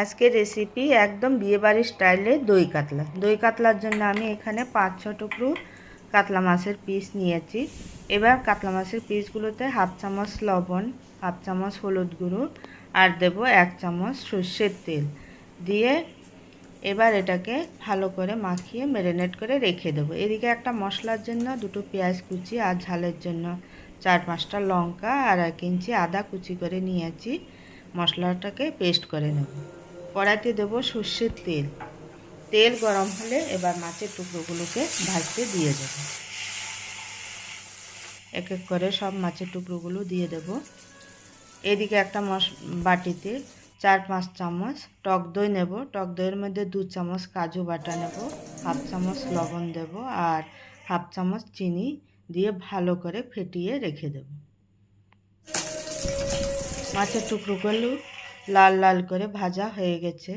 আজকের রেসিপি একদম বিয়েবাড়ির স্টাইলে দই কাতলা। দই কাতলার জন্য আমি এখানে পাঁচ ছ টুকরো কাতলা মাছের পিস নিয়েছি। এবার কাতলা মাছের পিসগুলোতে হাফ চামচ লবণ হাফ চামচ হলুদ গুঁড়ো আর দেব এক চামচ সর্ষের তেল। দিয়ে এবার এটাকে ভালো করে মাখিয়ে ম্যারিনেট করে রেখে দেবো। এদিকে একটা মশলার জন্য দুটো পেঁয়াজ কুচি আর ঝালের জন্য চার পাঁচটা লঙ্কা আর এক ইঞ্চি আদা কুচি করে নিয়েছি। মশলাটাকে পেস্ট করে নেব। কড়াইতে দেবো সর্ষের তেল। তেল গরম হলে এবার মাছের টুকরোগুলোকে ভাজতে দিয়ে দেব। এক এক করে সব মাছের টুকরোগুলো দিয়ে দেব। এদিকে একটা মশ বাটিতে চার পাঁচ চামচ টক দই নেব। টক দইয়ের মধ্যে দু চামচ কাজু বাটা নেব, হাফ চামচ লবণ দেব আর হাফ চামচ চিনি দিয়ে ভালো করে ফেটিয়ে রেখে দেব। মাছের টুকরোগুলো লাল লাল করে ভাজা হয়ে গেছে।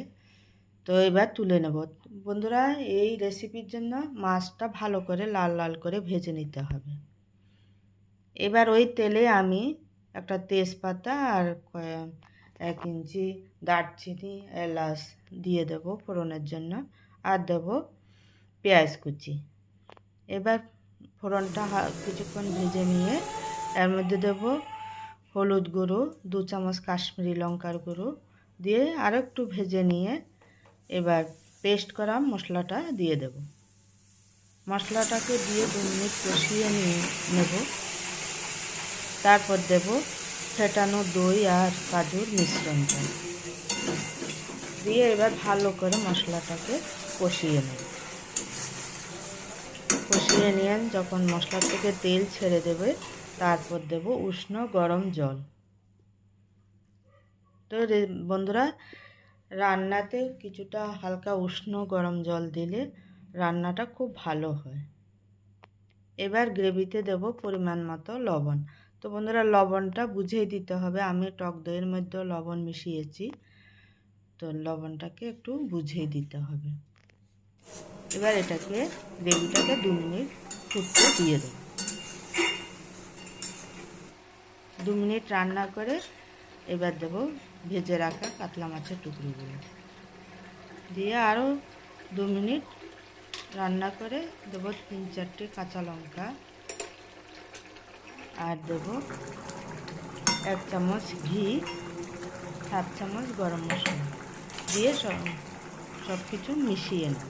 তো এবার তুলে নেব। বন্ধুরা, এই রেসিপির জন্য মাছটা ভালো করে লাল লাল করে ভেজে নিতে হবে। এবার ওই তেলে আমি একটা তেজপাতা আর এক ইঞ্চি দারচিনি, এলাচ দিয়ে দেব ফোড়নের জন্য আর দেব পেঁয়াজ কুচি। এবার ফোড়নটা কিছুক্ষণ ভেজে নিয়ে এর মধ্যে দেব হলুদ গুঁড়ো, দু চামচ কাশ্মীরি লঙ্কার গুঁড়ো দিয়ে আরও একটু ভেজে নিয়ে এবার পেস্ট করা মশলাটা দিয়ে দেব। মশলাটাকে দিয়ে দু মিনিট কষিয়ে নিয়ে নেব। তারপর দেব ফেটানো দই আর কাজুর মিশ্রণটা। দিয়ে এবার ভালো করে মশলাটাকে কষিয়ে নেব। কষিয়ে নিয়ে যখন মশলা থেকে তেল ছেড়ে দেবে তারপর দেব উষ্ণ গরম জল। তো বন্ধুরা, রান্নাতে কিছুটা হালকা উষ্ণ গরম জল দিলে রান্নাটা খুব ভালো হয়। এবার গ্রেভিতে দেব পরিমাণ মতো লবণ। তো বন্ধুরা, লবণটা বুঝেই দিতে হবে। আমি টক দইয়ের মধ্যে লবণ মিশিয়েছি। তো লবণটাকে একটু বুঝেই দিতে হবে। এবার এটাকে, গ্রেভিটাকে দু মিনিট ফুটতে দিয়ে দেব। দু মিনিট রান্না করে এবার দেব ভেজে রাখা কাতলা মাছের টুকরোগুলো। দিয়ে আরও দু মিনিট রান্না করে দেবো তিন চারটে কাঁচা লঙ্কা। আর দেব এক চামচ ঘি সাত চামচ গরম মশলা। দিয়ে সব সব কিছু মিশিয়ে নেব।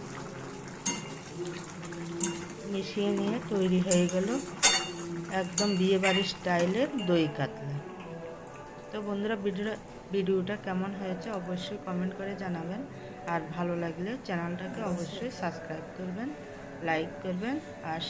মিশিয়ে নিয়ে তৈরি হয়ে গেল একদম বিয়েবাড়ির স্টাইলের দই কাতলা। তো বন্ধুরা ভিডিও ভিডিওটা কেমন হয়েছে অবশ্যই কমেন্ট করে জানাবেন। আর ভালো লাগলে চ্যানেলটাকে অবশ্যই সাবস্ক্রাইব করবেন লাইক করবেন, আর